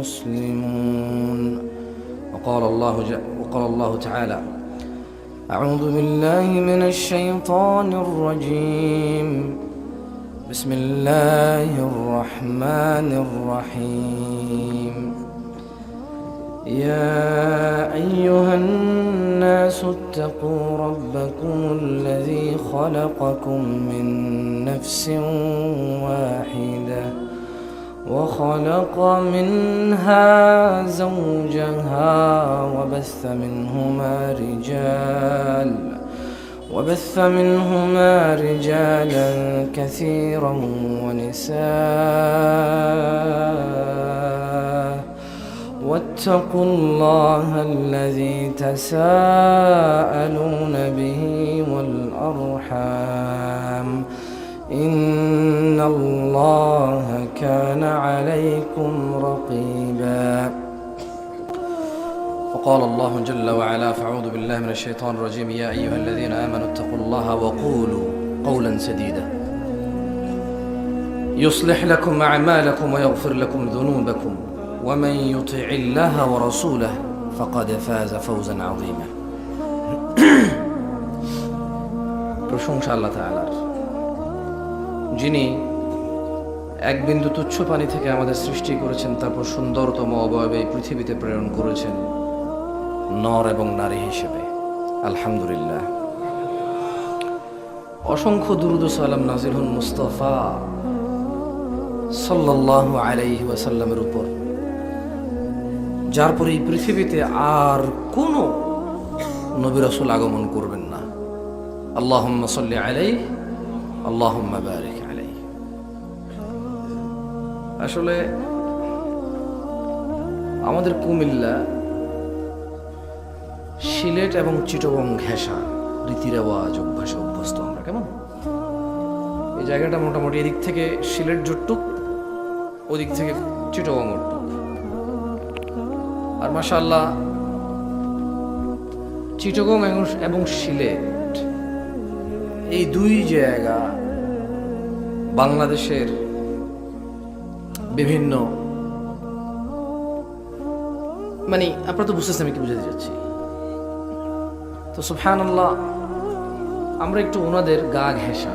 مسلمون وقال الله ج... وقال الله تعالى أعوذ بالله من الشيطان الرجيم. بسم الله الرحمن الرحيم. يا أيها الناس اتقوا ربكم الذي خلقكم من نفس واحدة. وخلق منها زوجها وبث منهما رجال وبث منهما رجالا كثيرا ونساء. واتقوا الله الذي تساءلون به والأرحام. إن الله كان عليكم رقيبا وقال الله جل وعلا فاعوذ بالله من الشيطان الرجيم يا أيها الذين آمنوا اتقوا الله وقولوا قولا سديدا يصلح لكم أعمالكم ويغفر لكم ذنوبكم ومن يطع الله ورسوله فقد فاز فوزا عظيما প্রশংসা আল্লাহ তাআলার যিনি এক বিন্দু তুচ্ছ পানি থেকে আমাদের সৃষ্টি করেছেন, তারপর সুন্দরতম অবয়বে এই পৃথিবীতে প্রেরণ করেছেন নর এবং নারী হিসেবে। আলহামদুলিল্লাহ। অসংখ্য দুরুদ সালাম নাজির হন মুস্তফা সাল্লাহ আলাইহি ওয়াসাল্লামের উপর, যার পরে এই পৃথিবীতে আর কোনো নবী রসুল আগমন করবেন না। আল্লাহ সাল্লি আলাই আল্লাহ আলাই আসলে আমাদের কুমিল্লা, সিলেট এবং চিটগং ঘেঁষা রীতি রেওয়াজ, অভ্যাসে অভ্যস্ত আমরা, কেমন? এই জায়গাটা মোটামুটি এদিক থেকে সিলেট জুটটুক ওদিক থেকে চিটগং উঠটুক আর মাশাল্লাহ চিটগং এবং সিলেট, এই দুই জায়গা বাংলাদেশের বিভিন্ন। মানে আপনারা তো বুঝতেছেন আমি কি বুঝাতে যাচ্ছি তো সুফহান আল্লাহ আমরা একটু ওনাদের গা ঘেঁষা,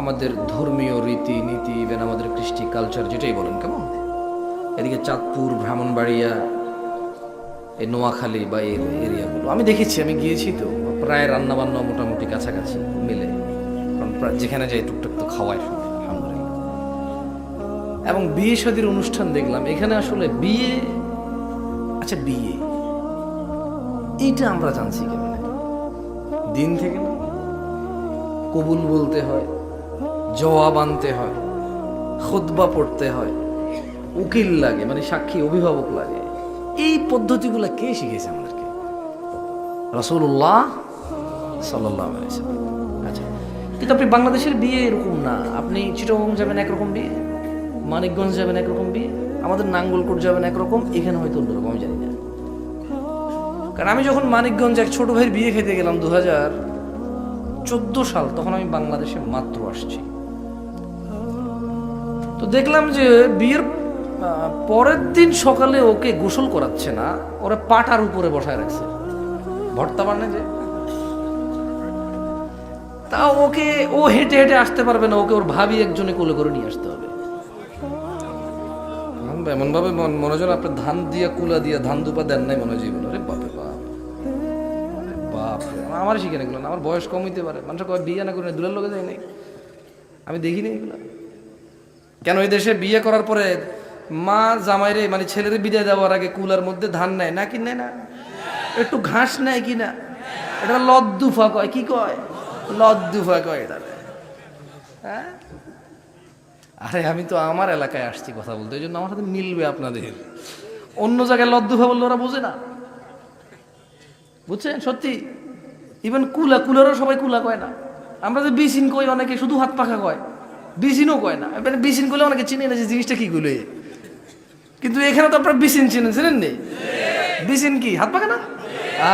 আমাদের ধর্মীয় রীতি নীতি ইভেন আমাদের কৃষ্টি কালচার যেটাই বলেন, কেমন? এদিকে চাঁদপুর, ব্রাহ্মণবাড়িয়া, এই নোয়াখালী বা এই এরিয়াগুলো। আমি দেখেছি, আমি গিয়েছি তো, প্রায় রান্নাবান্না মোটামুটি কাছাকাছি মিলে। কারণ যেখানে যাই টুকটাক তো খাওয়াই এবং বিয়ে শাদির অনুষ্ঠান দেখলাম। এখানে আসলে বিয়ে আচ্ছা বিয়ে। এইটা আমরা জানছি কেমন দিন থেকে না। কবুল বলতে হয় জবাব আনতে হয় খুতবা পড়তে হয় উকিল লাগে মানে সাক্ষী অভিভাবক লাগে। এই পদ্ধতিগুলো কে শিখেছে আমাদেরকে? রসুল্লাহ সাল্লাহ আচ্ছা কিন্তু আপনি বাংলাদেশের বিয়ে এরকম না। আপনি চিটগং যাবেন একরকম বিয়ে? মানিকগঞ্জ যাবেন একরকম বিয়ে, আমাদের নাঙ্গলকোট যাবেন একরকম, এখানে হয়তো অন্যরকম, আমি জানি না। কারণ আমি যখন মানিকগঞ্জ এক ছোট ভাইয়ের বিয়ে খেতে গেলাম দু হাজার চোদ্দ সাল, তখন আমি বাংলাদেশে মাত্র আসছি। তো দেখলাম যে বিয়ের পরের দিন সকালে ওকে গোসল করাচ্ছে না, ওরা পাটার উপরে বসায় রাখছে। ভর্তা বানে যে। তা ওকে, ও হেঁটে হেঁটে আসতে পারবে না, ওকে ওর ভাবি একজনে কোলে করে নিয়ে আসতে হবে। এমন ভাবে মনে হয় আপনার ধান দিয়া কুলা দিয়া ধান দুপা দেন নাই মনে হয় জীবন। আরে বাপে। বাপ বাপ আমার শিখে না আমার বয়স কম হইতে পারে। মানুষ কয় বিয়ে না করে না, দূরের লোকে যায় নাই? আমি দেখিনি এগুলো। কেন এই দেশে বিয়ে করার পরে মা জামাইরে মানে ছেলের বিদায় দেওয়ার আগে কুলার মধ্যে ধান নেয় না কি নেয় না? একটু ঘাস নেয় কি না? এটা লদ্দুফা কয় কি কয়? লদ্দুফা কয় এটা হ্যাঁ? আরে আমি তো আমার এলাকায় আসছি কথা বলতে এই জন্য আমার সাথে মিলবে আপনাদের। অন্য জায়গায় লদ্দুফা বললে ওরা বোঝে না। বুঝছেন? সত্যি ইভেন কুলা কুলারও সবাই কুলা কয় না। আমরা যে বিসিন কই অনেকে শুধু হাত পাখা কয়। বিসিনও কয় না। এবারে বিসিন করলে অনেকে চিনে না যে জিনিসটা কি গুলো কিন্তু এখানে তো আপনার বিসিন চিনেন চিনেন নি? বিসিন কি? হাত পাখা না? আ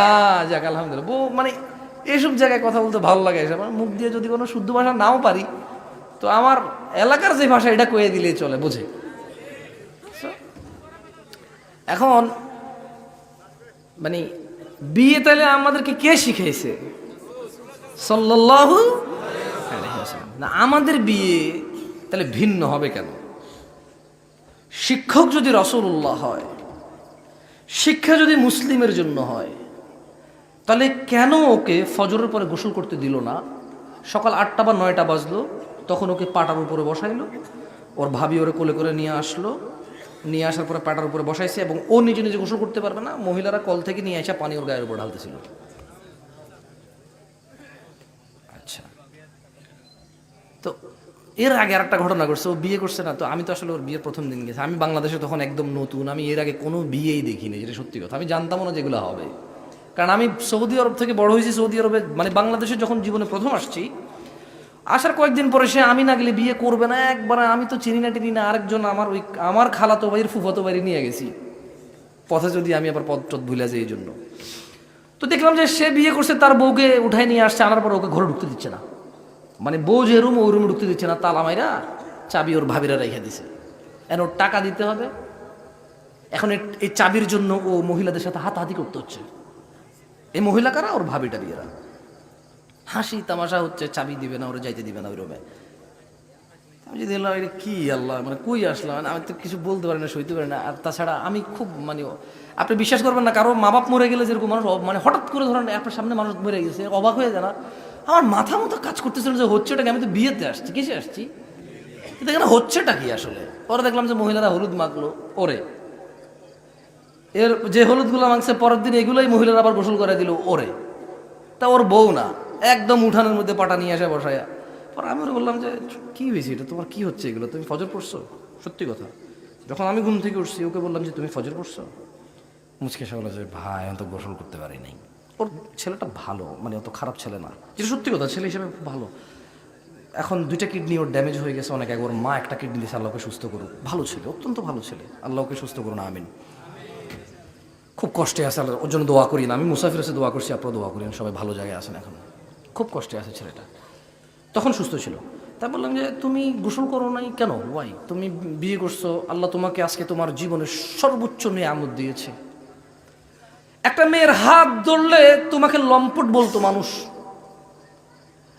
যাক আলহামদুলিল্লাহ। বউ মানে এসব জায়গায় কথা বলতে ভালো লাগে। আমার মুখ দিয়ে যদি কোনো শুদ্ধ ভাষা নাও পারি তো আমার এলাকার যে ভাষা, এটা কয়ে দিলেই চলে, বুঝে? এখন মানে বিয়ে তাহলে আমাদেরকে কে সাল্লাল্লাহু না, আমাদের বিয়ে তাহলে ভিন্ন হবে কেন? শিক্ষক যদি রসুল্লাহ হয়, শিক্ষা যদি মুসলিমের জন্য হয় তাহলে কেন ওকে ফজরের পরে গোসল করতে দিল না? সকাল আটটা বা নয়টা বাজলো তখন ওকে পাটার উপরে বসাইলো। ওর ভাবি ওরে কোলে করে নিয়ে আসলো। নিয়ে আসার পরে পাটার উপরে বসাইছে এবং ও নিজে নিজে গোসল করতে পারবে না। মহিলারা কল থেকে নিয়ে আসা পানি ওর গায়ের উপর ঢালতেছিল। আচ্ছা। তো এর আগে আর একটা ঘটনা ঘটছে, ও বিয়ে করছে না। তো আমি তো আসলে ওর বিয়ের প্রথম দিন গেছি। আমি বাংলাদেশে তখন একদম নতুন। আমি এর আগে কোনো বিয়েই দেখিনি, যেটা সত্যি কথা। আমি জানতামও না যেগুলো হবে। কারণ আমি সৌদি আরব থেকে বড় হয়েছি। সৌদি আরবে মানে বাংলাদেশে যখন জীবনে প্রথম আসছি আসার কয়েকদিন পরে সে আমি না গেলে বিয়ে করবে না, একবার আমি তো চিনি না টিনি না আরেকজন আমার ওই, আমার খালাতো বাড়ির ফুফাতো বাড়ি নিয়ে গেছি। পথে যদি আমি আবার পথ টথ ভুলে যাই এই জন্য তো দেখলাম যে সে বিয়ে করছে, তার বউকে উঠাই নিয়ে আসছে, আনার পর ওকে ঘরে ঢুকতে দিচ্ছে না। মানে বউ যে রুম, ওই রুমে ঢুকতে দিচ্ছে না, তালা মাইরা চাবি ওর ভাবিরা রেখে দিছে। এন ওর টাকা দিতে হবে। এখন এই চাবির জন্য ও মহিলাদের সাথে হাতাহাতি করতে হচ্ছে। এই মহিলা কারা? ওর ভাবিটা বিয়েরা হাসি তামাশা হচ্ছে, চাবি দিবে না, ওরা যাইতে দিবে না ওই রুমে। আমি যদি এটা কি আল্লাহ মানে কই আসলাম মানে আমি তো কিছু বলতে পারি না, সইতে পারি না। আর তাছাড়া আমি খুব মানে আপনি বিশ্বাস করবেন না, কারও মা বাপ মরে গেলে যেরকম মানুষ মানে হঠাৎ করে ধরেন আপনার সামনে মানুষ মরে গেছে, অবাক হয়ে যায় না? আমার মাথা মতো কাজ করতেছিল যে হচ্ছেটা কি আমি তো বিয়েতে আসছি, কিসে আসছি? এখানে হচ্ছেটা কি আসলে? পরে দেখলাম যে মহিলারা হলুদ মাখলো, ওরে। এর যে হলুদগুলো মাংসে পরের দিন এগুলোই মহিলারা আবার গোসল করে দিল, ওরে। তা ওর বউ না। একদম উঠানের মধ্যে পাটা নিয়ে আসে বসায়া। পর আমি বললাম যে, কি হয়েছে এটা? তোমার কি হচ্ছে এগুলো? তুমি ফজর পড়ছো? সত্যি কথা। যখন আমি ঘুম থেকে উঠছি, ওকে বললাম যে, তুমি ফজর পড়ছো? মুচকে সে বলে যে, ভাই, আমি তো গোসল করতে পারি নাই। ওর ছেলেটা ভালো মানে অত খারাপ ছেলে না। যেটা সত্যি কথা, ছেলে হিসেবে খুব ভালো। এখন দুইটা কিডনি ওর ড্যামেজ হয়ে গেছে অনেক ওর মা একটা কিডনি দিয়েছে, আল্লাহকে সুস্থ করুক। ভালো ছেলে, অত্যন্ত ভালো ছেলে। আল্লাহকে সুস্থ করুন, আমিন। খুব কষ্টে আছে আল্লাহ ওর জন্য দোয়া করি না। আমি মুসাফির এসে দোয়া করছি আপনারা দোয়া করেন, সবাই ভালো জায়গায় আছেন এখন। খুব কষ্টে আছে ছেলেটা। তখন সুস্থ ছিল। তাই বললাম যে, তুমি গোসল করো নাই কেন? ওয়াই তুমি বিয়ে করছ, আল্লাহ তোমাকে আজকে তোমার জীবনের সর্বোচ্চ নিয়ামত দিয়েছে। একটা মেয়ের হাত ধরলে তোমাকে লম্পট বলতো মানুষ।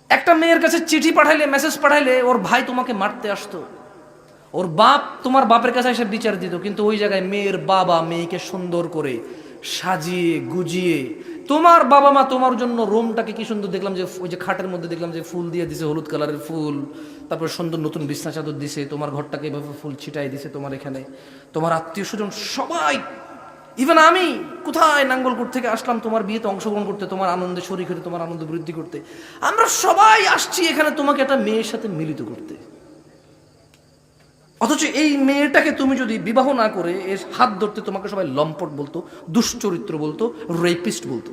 একটা মেয়ের কাছে চিঠি পাঠাইলে মেসেজ পাঠাইলে ওর ভাই তোমাকে মারতে আসতো। ওর বাপ তোমার বাপের কাছে এসে বিচার দিত, কিন্তু ওই জায়গায় মেয়ের বাবা মেয়েকে সুন্দর করে সাজিয়ে, গুজিয়ে তোমার বাবা মা তোমার জন্য রুমটাকে কি সুন্দর দেখলাম যে, ওই যে খাটের মধ্যে দেখলাম যে ফুল দিয়ে দিছে, হলুদ কালারের ফুল, তারপর সুন্দর নতুন বিছনা চাদর দিছে, তোমার ঘরটাকে এভাবে ফুল ছিটাই দিছে তোমার এখানে। তোমার আত্মীয় স্বজন সবাই ইভেন আমি, কোথায় নাঙ্গলকোট থেকে আসলাম তোমার বিয়েতে অংশগ্রহণ করতে, তোমার আনন্দে শরীর হতে, তোমার আনন্দ বৃদ্ধি করতে। আমরা সবাই আসছি এখানে তোমাকে একটা মেয়ের সাথে মিলিত করতে। অথচ এই মেয়েটাকে তুমি যদি বিবাহ না করে এর হাত ধরতে তোমাকে সবাই লম্পট বলতো, দুশ্চরিত্র বলতো রেপিস্ট বলতো,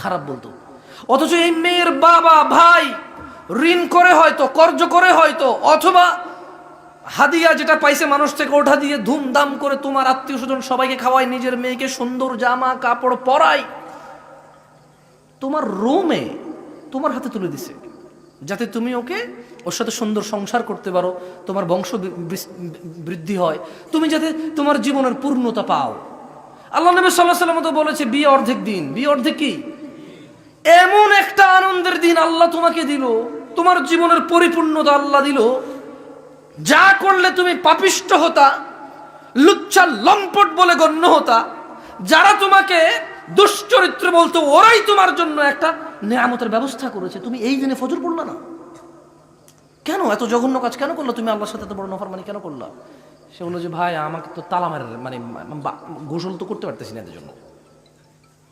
খারাপ বলতো। অথচ এই মেয়ের বাবা, ভাই, ঋণ করে হয়তো, কর্জ করে হয়তো, অথবা হাদিয়া যেটা পাইছে মানুষ থেকে ওঠা দিয়ে ধুমধাম করে তোমার আত্মীয় স্বজন সবাইকে খাওয়ায়, নিজের মেয়েকে সুন্দর জামা, কাপড় পরায়, তোমার রুমে তোমার হাতে তুলে দিছে, যাতে তুমি ওকে ওর সাথে সুন্দর সংসার করতে পারো, তোমার বংশ বৃদ্ধি হয়। তুমি যাতে তোমার জীবনের পূর্ণতা পাও। আল্লাহ নবী সাল্লাহ সাল্লাম তো বলেছে, বিয়ে অর্ধেক দিন। বিয়ে অর্ধেক কি? এমন একটা আনন্দের দিন আল্লাহ তোমাকে দিল, তোমার জীবনের পরিপূর্ণতা আল্লাহ দিল। যা করলে তুমি পাপিষ্ট হতা, লুচ্ছা লম্পট বলে গণ্য হতা, যারা তোমাকে দুশ্চরিত্র বলতো, ওরাই তোমার জন্য একটা নেয়ামতের ব্যবস্থা করেছে। তুমি এই দিনে ফজর পড়লা না? কেন? এত জঘন্য কাজ কেন করল? তুমি আল্লাহর সাথে এত বড় নফরমানি কেন করলা? সে বলল যে, ভাই, আমাকে তো তালা মানে গোসল তো করতে পারতেছি না এদের জন্য।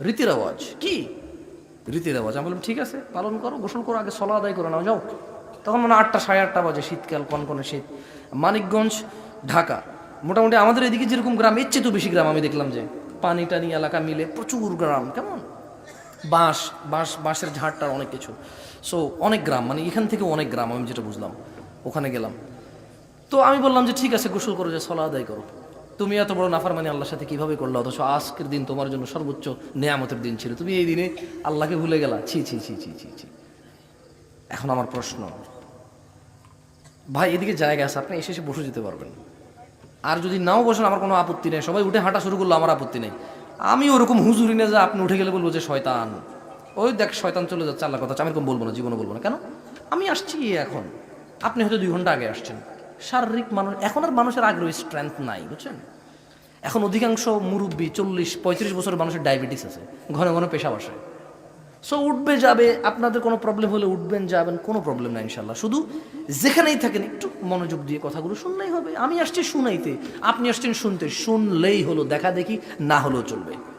রীতির আওয়াজ। কি? রীতির আওয়াজ। আমি বললাম, ঠিক আছে, পালন করো, গোসল করো, আগে সলা আদায় করে নাও, যাও। তখন মানে আটটা, সাড়ে আটটা বাজে, শীতকাল, কনকনে শীত। মানিকগঞ্জ, ঢাকা। মোটামুটি আমাদের এদিকে যেরকম গ্রাম, এর চেয়ে তো বেশি গ্রাম আমি দেখলাম যে পানি টানি এলাকা মিলে প্রচুর গ্রাম। কেমন? বাঁশ বাঁশ, বাঁশের ঝাড়টার অনেক কিছু। সো অনেক গ্রাম মানে এখান থেকে অনেক গ্রাম, আমি যেটা বুঝলাম, ওখানে গেলাম। তো আমি বললাম যে, ঠিক আছে, গোসল করো, যে সলা আদায় করো। তুমি এত বড় নাফার মানে আল্লাহর সাথে কীভাবে করল? অথচ আজকের দিন তোমার জন্য সর্বোচ্চ নেয়ামতের দিন ছিল। তুমি এই দিনে আল্লাহকে ভুলে গেলা? ছি ছি ছি ছি ছি ছি। এখন আমার প্রশ্ন, ভাই, এদিকে জায়গা আছে, আপনি এসে এসে বসে যেতে পারবেন। আর যদি নাও বসেন, আমার কোনো আপত্তি নেই। সবাই উঠে হাঁটা শুরু করল, আমার আপত্তি নেই। আমি ওরকম হুজুরি না যে আপনি উঠে গেলে বলব যে, শয়তান। ওই দেখ, শয়তান চলে যাচ্ছে আল্লাহ কথা আমি এরকম বলব না, জীবনে বলব না। কেন? আমি আসছি এখন। আপনি হয়তো দুই ঘণ্টা আগে আসছেন। শারীরিক মানুষ এখন আর মানুষের আগ্রহ স্ট্রেংথ নাই, বুঝছেন? এখন অধিকাংশ মুরব্বী চল্লিশ, পঁয়ত্রিশ বছরের মানুষের ডায়াবেটিস আছে। ঘন ঘন পেশা বসে সো উঠবে, যাবে। আপনাদের কোনো প্রবলেম হলে উঠবেন, যাবেন, কোনো প্রবলেম নাই ইনশাল্লাহ শুধু যেখানেই থাকেন, একটু মনোযোগ দিয়ে কথাগুলো শুনলেই হবে। আমি আসছি শুনাইতে। আপনি আসছেন শুনতে। শুনলেই হলো দেখা দেখি, না হলেও চলবে।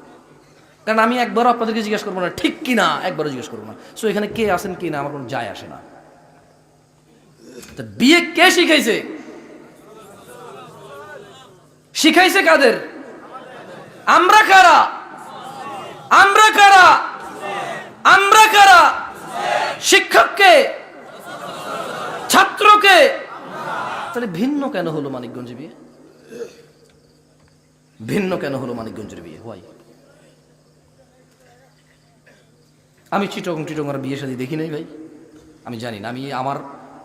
কারণ আমি একবারও আপনাদেরকে জিজ্ঞেস করব না, ঠিক কি না একবারও জিজ্ঞেস করব না। সো এখানে কে আসেন কি না, আমার কোনো যায় আসে না। বিয়ে কে শিখাইছে? শিখাইছে কাদের? আমরা কারা? আমরা কারা? আমরা কারা? শিক্ষককে ছাত্রকে তাহলে ভিন্ন কেন হলো মানিকগঞ্জে বিয়ে? ভিন্ন কেন হলো মানিকগঞ্জের বিয়ে? হোয়াই আমি চিটং টিটং আর বিয়ে শাদী দেখি নাই ভাই। আমি জানি না, আমি আমার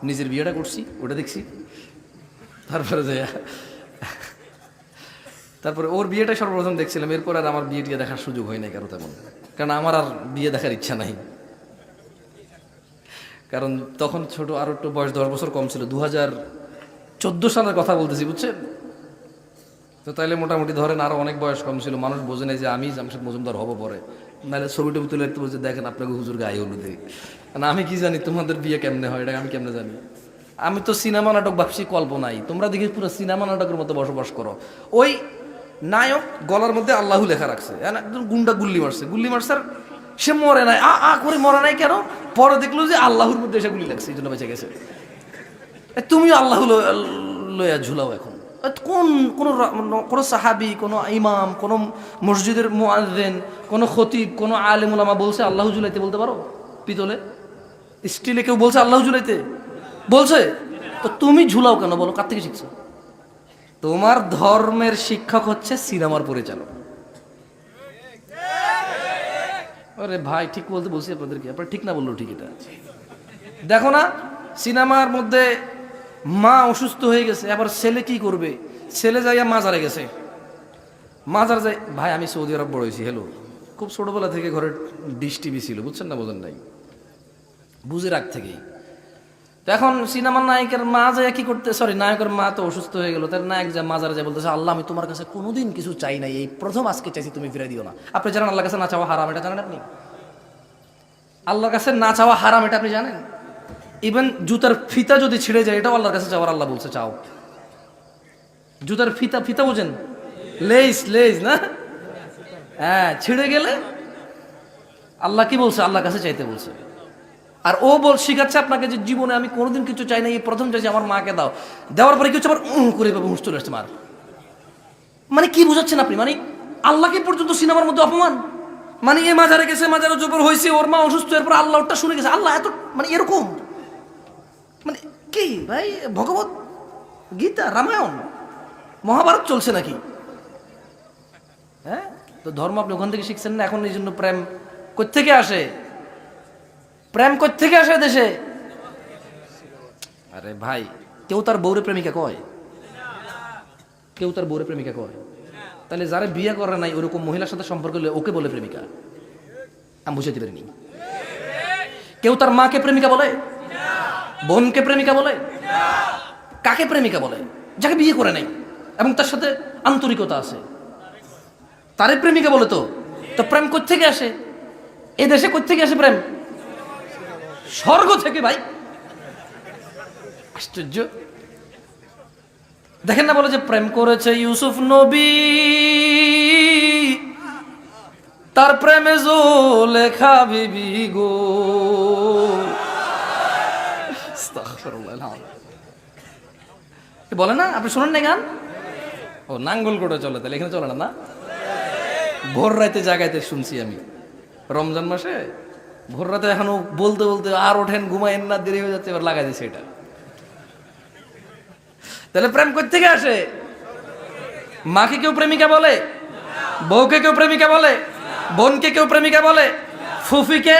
নিজের বিয়েটা করছি, ওটা দেখছি। তারপরে তারপরে ওর বিয়েটা সর্বপ্রথম দেখছিলাম, এরপর আর আমার বিয়ে টিয়ে দেখার সুযোগ হয় নাই কারও তেমন। কারণ আমার আর বিয়ে দেখার ইচ্ছা নাই। কারণ তখন ছোট আরও একটু বয়স দশ বছর কম ছিল দু হাজার চোদ্দ সালের কথা বলতেছি, বুঝছেন? তো তাইলে মোটামুটি ধরেন আরও অনেক বয়স কম ছিল, মানুষ বোঝে নাই যে আমি জামশেদ মজুমদার হব পরে। নাহলে ছবি টবি তুলে একটু বলছে, দেখেন আপনাকে হুজুর গায়ে হলুদ কারণ আমি কি জানি, তোমাদের বিয়ে কেমনে হয়, এটা আমি কেমনে জানি? আমি তো সিনেমা নাটক ভাবছি কল্পনাই তোমরা দেখি পুরো সিনেমা নাটকের মতো বসবাস করো। ওই নায়ক গলার মধ্যে আল্লাহ লেখা রাখছে। একজন গুন্ডা গুল্লি মারছে। গুল্লি মারছে সে মরে নাই। আ আ করে মরে নাই কেন? পরে দেখল যে আল্লাহর মধ্যে এসে গুলি লাগছে, এই জন্য বেঁচে গেছে। তুমিও আল্লাহ ল- লইয়া ঝুলাও এখন। কোন কোন কোনো সাহাবি, কোনো ইমাম, কোনো মসজিদের মুআজ্জিন কোনো খতিব, কোনো আলেম ওলামা বলছে আল্লাহ ঝুলাইতে বলতে পারো? পিতলে? স্টিলে কেউ বলছে আল্লাহ ঝুলাইতে বলছে? তো তুমি ঝুলাও কেন বলো? কার থেকে শিখছো? তোমার ধর্মের শিক্ষক হচ্ছে সিনেমার পরিচালক। আরে ভাই, ঠিক বলতে বলছি আপনাদেরকে, আপনার ঠিক না বলল ঠিক এটা। দেখো না, সিনেমার মধ্যে মা অসুস্থ হয়ে গেছে আবার ছেলে কি করবে? ছেলে যাইয়া মাজারে গেছে। মাজার যাই ভাই, আমি সৌদি আরব বড় হয়েছি হ্যালো খুব ছোটবেলা থেকে ঘরে ডিশ টিভি ছিল, বুঝছেন না, বোঝেন নাই? বুঝে রাখ থেকেই। তো এখন সিনেমার নায়কের মা যায় কি করতে সরি নায়কের মা তো অসুস্থ হয়ে গেল, তার নায়ক যা মাজার যায় বলতেছে, আল্লাহ, আমি তোমার কাছে কোনোদিন কিছু চাই নাই, এই প্রথম আজকে চাইছি তুমি ফিরে দিও না। আপনি জানেন আল্লাহ কাছে না চাওয়া হারাম, এটা জানেন আপনি? আল্লাহর কাছে না চাওয়া হারাম, এটা আপনি জানেন? ইভেন জুতার ফিতা যদি ছিঁড়ে যায়, এটাও আল্লাহর কাছে চাওয়ার, আল্লাহ বলছে চাও। জুতার ফিতা ফিতা বোঝেন? লেস লেস না? হ্যাঁ ছিঁড়ে গেলে আল্লাহ কি বলছে? আল্লাহর কাছে চাইতে বলছে। আর ও বল, শিখাচ্ছে আপনাকে যে জীবনে আমি কোনোদিন কিছু চাই না, এই প্রথম চাইছি আমার মাকে দাও। দেওয়ার পরে কিছু আবার উহ করে পাবো হুঁশ চলে আসছে মার। মানে কি বুঝাচ্ছেন আপনি? মানে আল্লাহকে পর্যন্ত সিনেমার মধ্যে অপমান? মানে এ মাজারে গেছে, মাজারে জবর হয়েছে ওর মা অসুস্থ, এরপর আল্লাহ ওটা শুনে গেছে। আল্লাহ এত মানে এরকম। মানে কি ভাই, ভগবত গীতা, রামায়ণ? মহাভারত চলছে নাকি? হ্যাঁ? তো ধর্ম আপনি ওখান থেকে শিখছেন না, এখন এই জন্য প্রেম কোথেকে আসে? প্রেম কোথেকে আসে দেশে? আরে ভাই, কেউ তার বৌরে প্রেমিকা কয়? কেউ তার বৌরে প্রেমিকা কয়? তাহলে যারা বিয়ে করে নাই, ওরকম মহিলার সাথে সম্পর্ক হলে ওকে বলে প্রেমিকা? আমি বুঝাতে পারিনি। কেউ তার মাকে প্রেমিকা বলে? বোনকে প্রেমিকা বলে? কাকে প্রেমিকা বলে? যাকে বিয়ে করে নাই। এবং তার সাথে আন্তরিকতা আছে। তারে প্রেমিকা বলে তো? তো প্রেম কোথেকে আসে? এ দেশে কোথেকে আসে প্রেম? স্বর্গ থেকে, ভাই। আশ্চর্য। দেখেন না বলে যে প্রেম করেছে ইউসুফ নবী। তার প্রেমে জো লেখা বিবি গো। বলে না? আপনি শুনেন না গান? ও, নাঙ্গল করে চলে, তাহলে এখানে চলে না? না? ভোর রাতে জাগাইতে শুনছি আমি। রমজান মাসে ভোর রাতে এখনও বলতে বলতে আর ওঠেন ঘুমায়েন না, দেরি হয়ে যাচ্ছে, এবার লাগাই দিছে এটা। তাহলে প্রেম থেকে আসে? মাকে কেউ প্রেমিকা বলে? বউকে কেউ প্রেমিকা বলে? বোনকে কেউ প্রেমিকা বলে? ফুফিকে?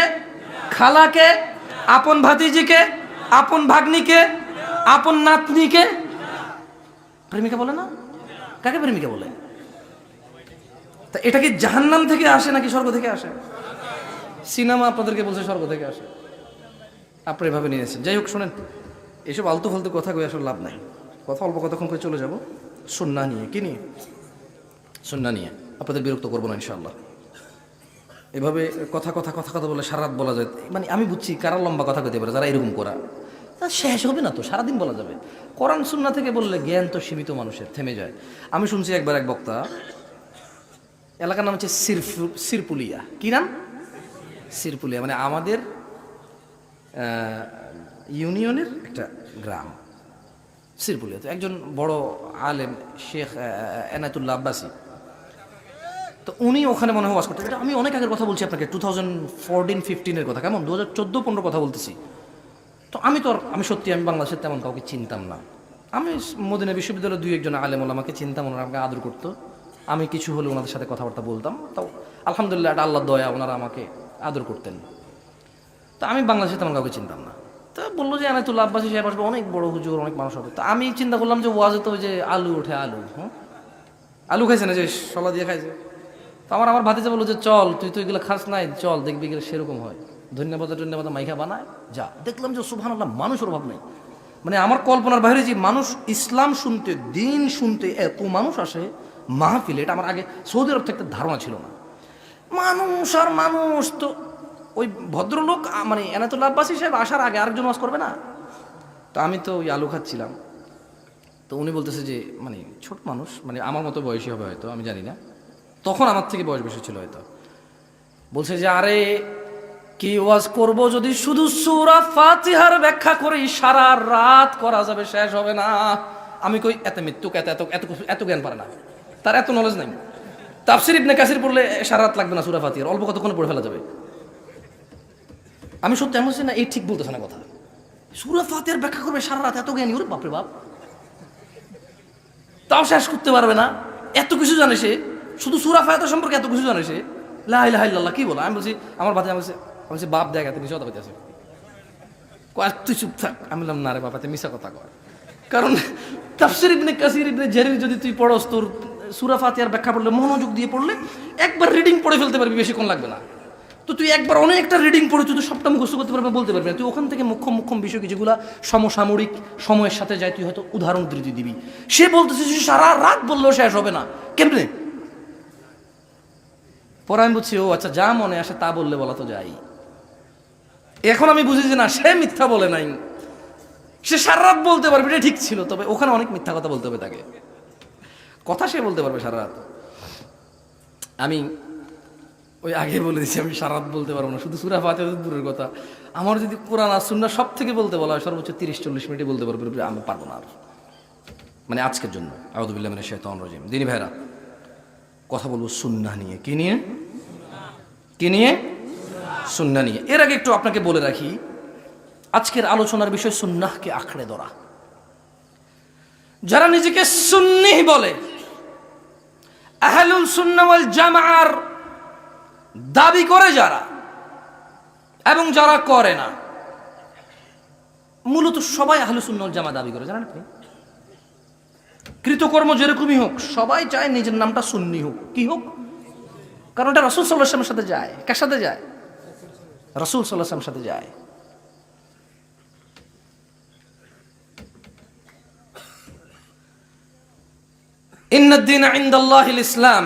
খালাকে? আপন ভাতিজিকে? আপন ভাগ্নিকে, আপন নাতনিকে। প্রেমিকা বলে না? কাকে প্রেমিকা বলে? তা এটা কি জাহান্নাম থেকে আসে নাকি স্বর্গ থেকে আসে? সিনেমা আপনাদেরকে বলছে স্বর্গ থেকে আসে। আপনি এভাবে নিয়েছেন যাই হোক, শোনেন, এসব আলতু ফালতু কথা কই আসলে লাভ নাই। কথা অল্প কতক্ষণ করে চলে যাব? সুন্না নিয়ে। কি নিয়ে? সুন্না নিয়ে। আপনাদের বিরক্ত করব না ইনশাল্লাহ এভাবে কথা কথা কথা কথা বলে সারা রাত বলা যায়। মানে আমি বুঝছি কারা লম্বা কথা কইতে পারে যারা এরকম করা। তা শেষ হবে না তো সারাদিন বলা যাবে। কোরআন সুন্না থেকে বললে জ্ঞান তো সীমিত মানুষের থেমে যায়। আমি শুনছি একবার এক বক্তা এলাকার নাম হচ্ছে সিরফু সিরপুলিয়া। কি নাম? সিরপুলিয়া মানে আমাদের ইউনিয়নের একটা গ্রাম। সিরপুলিয়া তো একজন বড় আলেম শেখ আহ, এনায়তুল্লাহ আব্বাসী। তো উনি ওখানে মনে হয় ওয়াজ করতেন। আমি অনেক আগের কথা বলছি আপনাকে টু থাউজেন্ড ফোরটিন ফিফটিনের কথা। কেমন? দু হাজার চোদ্দ, পনেরো কথা বলতেছি। তো আমি তো আমি সত্যি, আমি বাংলাদেশের তেমন কাউকে চিনতাম না। আমি মদিনা বিশ্ববিদ্যালয়ের দুই একজন আলেম আমাকে চিনতাম, ওনারা আমাকে আদর করতো। আমি কিছু হলে ওনাদের সাথে কথাবার্তা বলতাম। তো আলহামদুলিল্লাহ একটা আল্লাহ দয়া, ওনারা আমাকে আদর করতেন। তো আমি বাংলাদেশে তেমন কাউকে চিনতাম না। তো বলল যে আনাতুল্লাহ আব্বাসী সাহেব আসবে, অনেক বড় হুজুর, অনেক মানুষ হবে। তো আমি চিন্তা করলাম যে, ওয়াজে তো ওই যে আলু ওঠে আলু হ্যাঁ আলু খাইছে না যে, সলা দিয়ে খাইছে? তো আমার আমার ভাতিজা বলল যে, চল, তুই তো এগুলো খাস নাই, চল, দেখবি এগুলো সেরকম হয়। ধন্যবাদ ধন্যবাদ মাইখা বানায়, যা। দেখলাম যে সুভান আল্লাহ মানুষের অভাব নেই। মানে আমার কল্পনার বাইরে যে, মানুষ ইসলাম শুনতে, দিন শুনতে এত মানুষ আসে, মাহফিলে, এটা আমার আগে সৌদি আরব থেকে ধারণা ছিল না। মানুষ আর মানুষ তো, ওই ভদ্রলোক মানে এনাতুল্লাহ আব্বাসী সাহেব আসার আগে আরেকজন ওয়াজ করবে না? তো আমি তো ওই আলু খাচ্ছিলাম। তো উনি বলতেছে যে মানে ছোট মানুষ মানে আমার মতো বয়সী হবে হয়তো, আমি জানি না। তখন আমার থেকে বয়স বেশি ছিল হয়তো। বলছে যে, আরে, কি ওয়াজ করব যদি শুধু সুরা ফাতিহার ব্যাখ্যা করে সারা রাত করা যাবে, শেষ হবে না। আমি কই, এত মৃত্যু এত এত এত এত জ্ঞান পারে না। তার এত নলেজ নাই। তাফসির ইবনে কাসির পড়লে সারা রাত লাগবে না সূরা ফাতিহার, অল্প কতক্ষণ পড়ে ফেলা যাবে। আমি সত্যি বলছি না, এই ঠিক বলতেছে না কথা। সুরা ফাতিহার ব্যাখ্যা করবে সারা রাত, এত জ্ঞানী, ওরে বাপরে বাপ। তাও শেষ করতে পারবে না। এত কিছু জানে সে শুধু সুরা ফায়াত সম্পর্কে এত কিছু জানে সে? লাহ কি বলো? আমি বলছি, আমার বাচ্চা আমি বলছি আমি বলছি, বাপ দেখা তুমি কথা আছে কয় তুই চুপ থাক। আমি বললাম, না রে তুই মিশা কথা কর কারণ তাফসির ইবনে কাসির, ইবনে জেরির যদি তুই পড়স, তোর সুরা ফাতিহার ব্যাখ্যা পড়লে, মনোযোগ দিয়ে পড়লে, একবার রিডিং পড়ে ফেলতে পারবি বেশিক্ষণ লাগবে না। তো তুই একবার অনেকটা রিডিং পড়ে, তুই তো সবটা মুখস্থ করতে পারবে, বলতে পারবি না। তুই ওখান থেকে মুখ্য মুখ্যম বিষয় যেগুলো সমসাময়িক সময়ের সাথে যায় তুই হয়তো উদাহরণ ধৃতি দিবি। সে বলতেছে সারা রাত বললেও শেষ হবে না। কেমনে? পরে আমি বলছি ও আচ্ছা যা মনে আসে তা বললে বলা তো যাই এখন আমি বুঝি যে না, সে মিথ্যা বলে নাই। সে সারা রাত বলতে পারবে, এটা ঠিক ছিল, তবে ওখানে অনেক মিথ্যা কথা বলতে হবে তাকে। কথা সে বলতে পারবে সারা রাত। আমি ওই আগে বলে দিচ্ছি আমি সারা রাত বলতে পারব না, শুধু সুরা ফাতে দূরের কথা। আমার যদি কোরআন আর সুন্না সব থেকে বলতে বলা হয়, সর্বোচ্চ তিরিশ চল্লিশ মিনিটে বলতে পারব, আমি পারব না আর। মানে আজকের জন্য। আউদুবিল্লাহ মানে শেতন রজিম। দিনী ভাইরা কথা বলব সুন্না নিয়ে। কি নিয়ে? কি নিয়ে? সুন্না নিয়ে। এর আগে একটু আপনাকে বলে রাখি, আজকের আলোচনার বিষয় সুন্নাহকে আঁকড়ে ধরা। যারা নিজেকে সুন্নি বলে, আহলুল সুন্নাহ ওয়াল জামার দাবি করে যারা এবং যারা করে না, মূলত সবাই আহলু সুন্নাল জামা দাবি করে। জানেন আপনি? কৃতকর্ম যেরকমই হোক সবাই চায় নিজের নামটা সুন্নি হোক কি হোক কারণ এটা রসুল সাল্লাহামের সাথে যায় কার সাথে যায় রসুল সাল্লাহামের সাথে যায় ইন্নদ্দিন ইন্দাল্লাহিল ইসলাম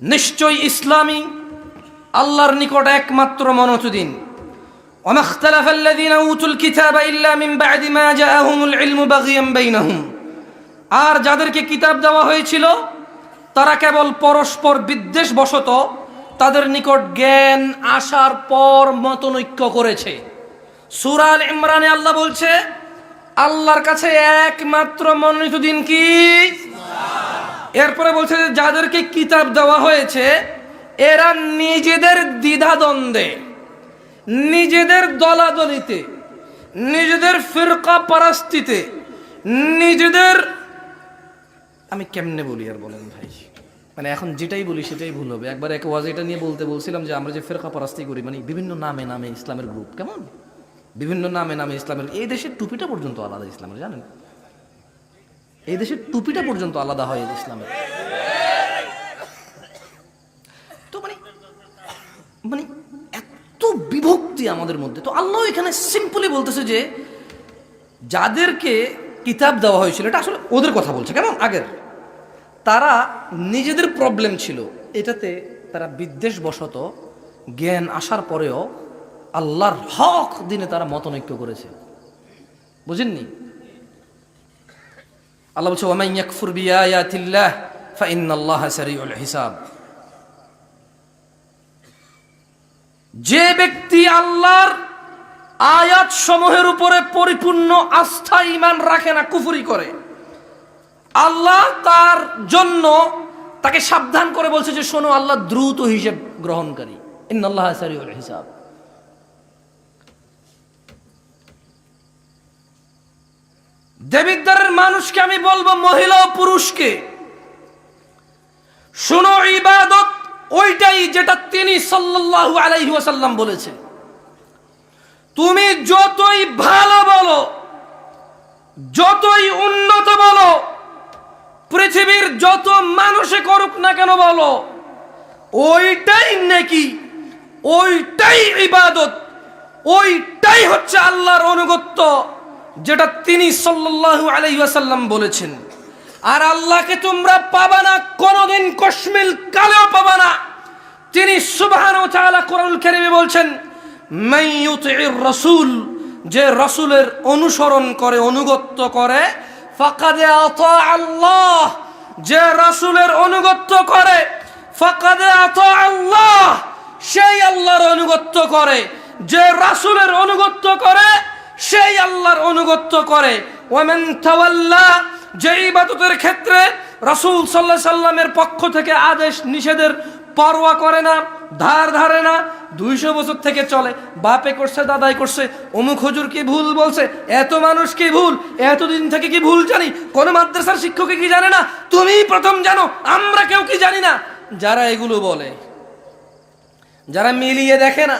নিশ্চয় ইসলামী আল্লাহর নিকট একমাত্র মনোতুদিন وما اختلف الذين اوتوا الكتاب الا من بعد ما جاءهم العلم بغيا بينهم আর যাদেরকে কিতাব দেওয়া হয়েছিল, তারা কেবল পরস্পর বিদ্বেষ বশত তাদের নিকট জ্ঞান আসার পর মতনৈক্য করেছে। সুরাল ইমরানে আল্লাহ বলছে, আল্লাহর কাছে একমাত্র মনোনীত দিন কি? এরপরে বলছে যে, যাদেরকে কিতাব দেওয়া হয়েছে, এরা নিজেদের দ্বিধাদ্বন্দ্বে, নিজেদের দলাদলিতে, নিজেদের ফিরকা পারাস্তিতে, নিজেদের আমি কেমনে বলি আর বলেন ভাই? মানে এখন যেটাই বলি সেটাই ভুল হবে। একবার এক ওয়াজ এটা নিয়ে বলতে বলছিলাম যে আমরা যে ফেরকা পরাস্তি করি মানে বিভিন্ন নামে নামে ইসলামের গ্রুপ কেমন? বিভিন্ন নামে নামে ইসলামের, এই দেশের টুপিটা পর্যন্ত আলাদা ইসলামের, জানেন? এই দেশের টুপিটা পর্যন্ত আলাদা হয় ইসলামের। তো মানে মানে এত বিভক্তি আমাদের মধ্যে। তো আল্লাহ এখানে সিম্পলি বলতেছে যে, যাদেরকে কিতাব দেওয়া হয়েছিল, এটা আসলে ওদের কথা বলছে, কেমন? আগের। তারা নিজেদের প্রবলেম ছিল, এটাতে তারা বিদ্বেষবশত জ্ঞান আসার পরেও আল্লাহর হক দিনে তারা মতনৈক্য করেছে। বুঝেননি? আল্লাহ বলছে ওমাই ইয়াকফুর বিআয়াতিল্লাহ ফাইন্নাল্লাহ সারিউল হিসাব। যে ব্যক্তি আল্লাহর আয়াত সমূহের উপরে পরিপূর্ণ আস্থা ইমান রাখে না, কুফুরি করে। আল্লাহ তার জন্য তাকে সাবধান করে বলছে যে, শোনো, আল্লাহ দ্রুত হিসেব গ্রহণকারী। ইন্নাল্লাহ সারিউল হিসাব। দেবিদ্বারের মানুষকে আমি বলব, মহিলা ও পুরুষকে, শুনো, ইবাদত ওইটাই যেটা তিনি সাল্লাল্লাহু আলাইহি ওয়াসাল্লাম তুমি যতই ভালো বলো, যতই উন্নত বলো, পৃথিবীর যত মানুষে করুক না কেন বলো, ওইটাই নাকি, ওইটাই ইবাদত, ওইটাই হচ্ছে আল্লাহর অনুগত্য, যেটা তিনি সাল্লাল্লাহু আলাইহি ওয়াসাল্লাম বলেছেন। আর আল্লাহকে তোমরা পাবা না, কোনোদিন কশ্মিল কালেও পাবা না। তিনি কারীমে বলছেন রাসূল, যে রাসূলের অনুসরণ করে, অনুগত্য করে, ফাকাদ আতা আল্লাহ, যে রাসূলের অনুগত্য করে, ফাকাদ আতা আল্লাহ, সেই আল্লাহর অনুগত্য করে, যে রাসূলের অনুগত্য করে, সেই আল্লাহর অনুগত্য করে। যে ইবাদতের ক্ষেত্রে রাসূল সাল্লাল্লাহু সাল্লামের পক্ষ থেকে আদেশ, নিষেধের পরোয়া করে না, ধার ধারে না, দুইশো বছর থেকে চলে। বাপে করছে, দাদাই করছে। অমুক হজুর কি ভুল বলছে? এত মানুষ কি ভুল? এতদিন থেকে কি ভুল জানি? কোনো মাদ্রাসার শিক্ষকে কি জানে না? তুমি প্রথম জানো, আমরা কেউ কি জানি না? যারা এগুলো বলে, যারা মিলিয়ে দেখে না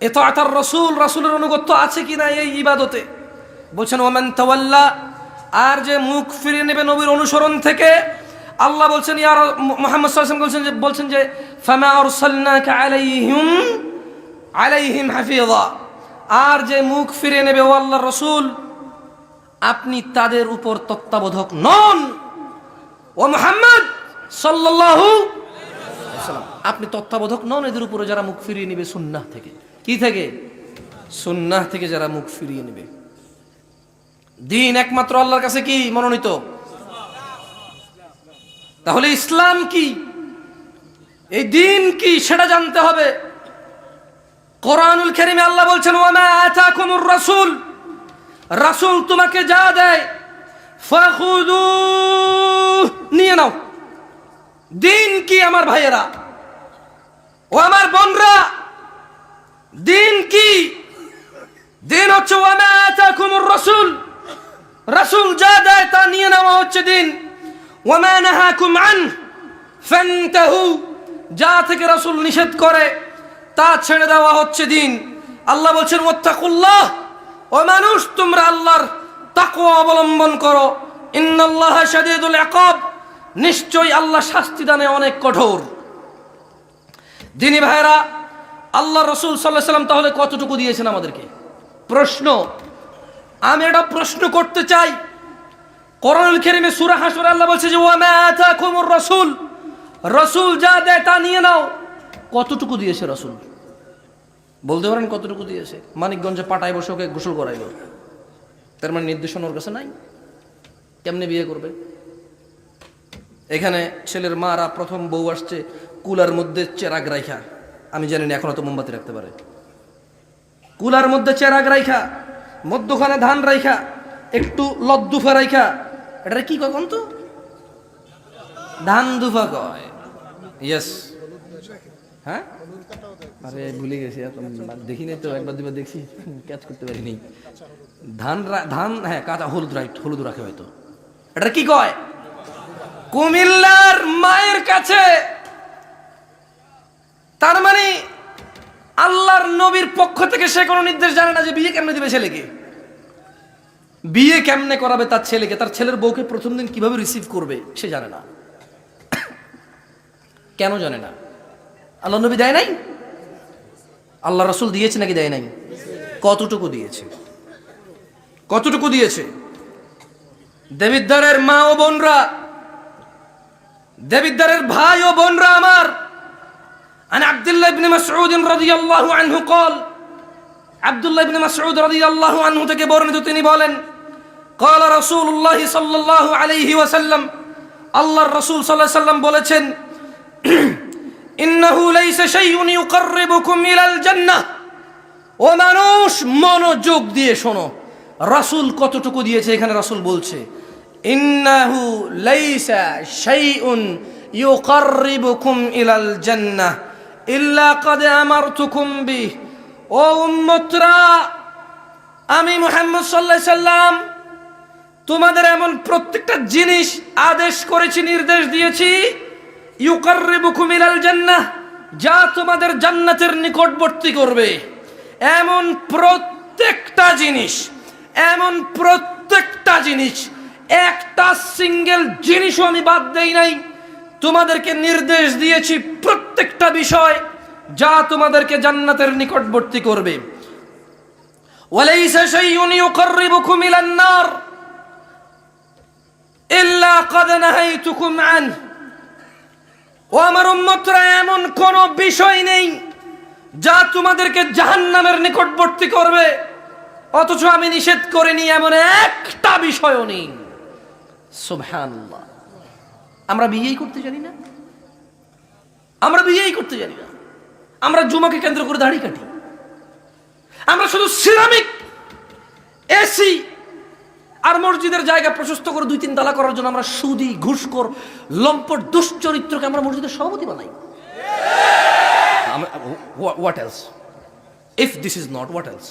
এত আতার রসুল, রসুলের অনুগত্য আছে কিনা এই ইবাদতে? বলছেন, ওমান আর যে মুখ ফিরিয়ে নেবে নবীর অনুসরণ থেকে আল্লাহ বলছেন ইয়ার মোহাম্মদ বলছেন যে বলছেন যে, ফামা আরসালনাকা আলাইহিম আলাইহিম হাফিযা। আর যে মুখ ফিরিয়ে নেবে, ও আল্লাহর রসুল, আপনি তাদের উপর তত্ত্বাবোধক নন। ও মোহাম্মদ সাল্লাল্লাহু আপনি তত্ত্বাবোধক নন এদের উপরে যারা মুখ ফিরিয়ে নেবে সুন্নাহ থেকে। কি থেকে? সুন্নাহ থেকে যারা মুখ ফিরিয়ে নেবে। দিন একমাত্র আল্লাহর কাছে কি মনোনীত? তাহলে ইসলাম কি? এই দিন কি সেটা জানতে হবে। কোরআনুল কারীমে আল্লাহ বলছেন, ওয়ামা আতাকুমুর রাসূল। রাসূল তোমাকে যা দেয় নিয়ে নাও। দিন কি আমার ভাইয়েরা? ও আমার বোনরা, দিন কি? দিন হচ্ছে, ওয়ামা আতাকুমুর রাসূল। রাসূল যা দেয় তা নিয়ে নেওয়া হচ্ছে দিন। ওয়ামা নাহাকুম আন, ফান্তাহু, যা থেকে রাসূল নিষেধ করে, তা ছেড়ে দেওয়া হচ্ছে দিন। আল্লাহ বলছেন, ওয়াত্তাকুল্লাহ, ও মানুষ, তোমরা আল্লাহর তাকওয়া অবলম্বন করো। ইন্নাল্লাহ শাদীদুল ইকাব, নিশ্চয়ই আল্লাহ শাস্তি দানে অনেক কঠোর। দিনী ভাইরা আল্লাহ রসুল সাল্লাহ সাল্লাম তাহলে কতটুকু দিয়েছেন আমাদেরকে? প্রশ্ন, আমি একটা প্রশ্ন করতে চাই। করণুল খেরিমে সুরা হাসুর আল্লাহ বলছে যে ওয়ামা আতাকুমুর রাসূল। রাসূল যা দেয় তা নিয়ে নাও। কতটুকু দিয়েছে রাসূল? বলতে পারেন কতটুকু দিয়েছে? মানিকগঞ্জে পাটায় বসে ওকে গোসল করাইলো। তার মানে নির্দেশনা ওর কাছে নাই। কেমনে বিয়ে করবে? এখানে ছেলের মারা প্রথম বউ আসছে কুলার মধ্যে চেরাগ রাইখা। আমি জানি না, এখনও তো মোমবাতি রাখতে পারে। কুলার মধ্যে চেরাগ রাইখা, মধ্যখানে ধান রাইখা, একটু লদ্দুফা রাইখা এটা কি কখন তো? ধান দুফা কয়। ইয়েস হ্যাঁ? আরে ভুলে গেছি দেখি নাই তো, একবার দুবার দেখছি ক্যাচ করতে পারিনি ধান ধান হ্যাঁ কাঁচা, হলুদ রাইট হলুদ রাখে হয়তো। এটা কি কয়? কুমিল্লার মায়ের কাছে। তার মানে আল্লাহর নবীর পক্ষ থেকে সে কোনো নির্দেশ জানে না যে বিয়ে কেমনে দিবে ছেলেকে। বিয়ে কেমনে করাবে তার ছেলেকে তার ছেলের বউকে প্রথম দিন কিভাবে রিসিভ করবে সে জানে না কেন জানে না আল্লাহ নবী দেয় নাই আল্লাহ রসুল দিয়েছে নাকি দেয় নাই কতটুকু দিয়েছে কতটুকু দিয়েছে দেবিদ্দারের মা ও বোনরা দেবিদ্দারের ভাই ও বোনরা আমার عن عبد الله بن مسعود رضي الله عنه قال عبد الله بن مسعود رضي الله عنه থেকে বর্ণিত তিনি বলেন কলা রসুল্লাহ সাল্লাহ আলহি ওয়াসাল্লাম আল্লাহর রসুল সাল্লাহ সাল্লাম বলেছেন ও মানুষ, মনোযোগ দিয়ে শোনো। রাসুল কতটুকু দিয়েছে এখানে রাসুল বলছে, ইন্নাহু লাইসা শাইউন ইউকাররিবুকুম ইলাল জান্নাহ ইল্লা ক্বাদ আমারতুকুম বিহ। ও উম্মতরা, আমি মুহাম্মদ সাল্লাল্লাহু সাল্লাম তোমাদের এমন প্রত্যেকটা জিনিস আদেশ করেছি, নির্দেশ দিয়েছি জান্নাহ, যা তোমাদের জান্নাতের নিকটবর্তী করবে। এমন প্রত্যেকটা জিনিস, এমন প্রত্যেকটা জিনিস, একটা সিঙ্গেল জিনিসও আমি বাদ দেই নাই। তোমাদেরকে নির্দেশ দিয়েছি প্রত্যেকটা বিষয় যা তোমাদেরকে জান্নাতের নিকটবর্তী করবে। ওয়ালাইসা শাইউন ইউকাররিবুকুম ইলান নার ইল্লা কাদ নাহাইতুকুম আন। ও আমার উম্মতরা এমন কোন বিষয় নেই যা তোমাদেরকে জাহান্নামের নিকটবর্তী করবে। অথচ আমি নিষেধ করিনি এমন একটা বিষয়ও নেই। সুবহানাল্লাহ। আমরা বিয়েই করতে জানি না। আমরা বিয়েই করতে জানি না। আমরা জুমাকে কেন্দ্র করে দাড়ি কাটি। আমরা শুধু সিরামিক এসি আর মসজিদের জায়গা প্রশস্ত করে দুই তিন তালা করার জন্য আমরা সুদি, ঘুষখোর, লম্পট, দুশ্চরিত্রকে আমরা মসজিদের সভাপতি বানাই। What else if this is not what else